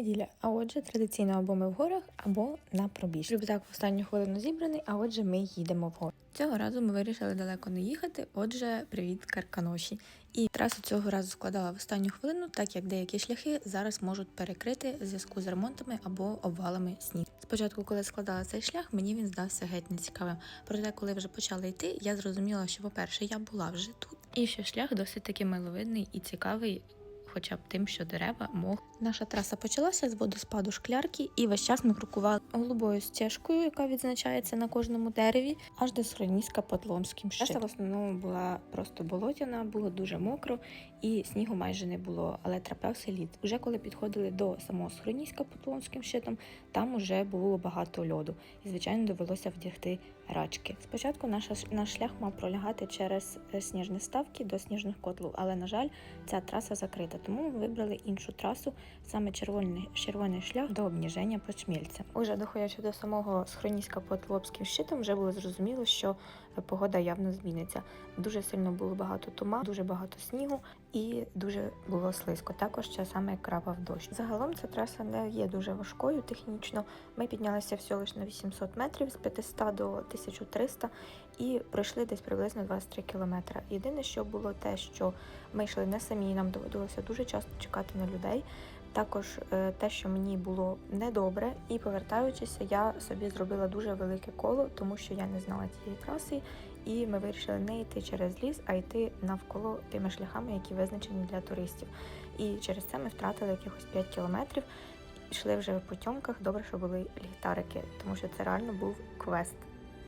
неділя, а отже, традиційно або ми в горах, або на пробіж. Рюкзак в останню хвилину зібраний, а отже, ми їдемо в гори. Цього разу ми вирішили далеко не їхати. Отже, привіт, Карканоші. І трасу цього разу складала в останню хвилину, так як деякі шляхи зараз можуть перекрити в зв'язку з ремонтами або обвалами сніг. Спочатку, коли складала цей шлях, мені він здався геть нецікавим. Проте, коли вже почала йти, я зрозуміла, що, по-перше, я була вже тут, і що шлях досить таки миловидний і цікавий. Хоча б тим, що дерева, мох. Наша траса почалася з водоспаду шклярки, і весь час ми крокували голубою стежкою, яка відзначається на кожному дереві, аж до Схроніска Потломським щитом. Траса в основному була просто болотяна, було дуже мокро, і снігу майже не було, але трапився лід. Уже коли підходили до самого Схроніска Потломським щитом, там уже було багато льоду, і звичайно довелося вдягти рачки. Спочатку наша наш шлях мав пролягати через е, сніжні ставки до сніжних котлів, але на жаль, ця траса закрита, тому ми вибрали іншу трасу, саме червоний, червоний шлях до обніження Почмільця. Уже доходячи до самого схроніська під Лобським щитом, вже було зрозуміло, що погода явно зміниться. Дуже сильно було багато тума, дуже багато снігу і дуже було слизько. Також часами крапав дощ. Загалом ця траса не є дуже важкою технічно. Ми піднялися всього лише на 800 метрів з 500 до 1300 і пройшли десь приблизно 23 кілометри. Єдине, що було те, що ми йшли не самі, нам доводилося дуже часто чекати на людей. Також е, те, що мені було недобре, і повертаючися, я собі зробила дуже велике коло, тому що я не знала тієї траси, і ми вирішили не йти через ліс, а йти навколо тими шляхами, які визначені для туристів. І через це ми втратили якихось 5 кілометрів. Йшли вже в потьомках. Добре, що були ліхтарики, тому що це реально був квест.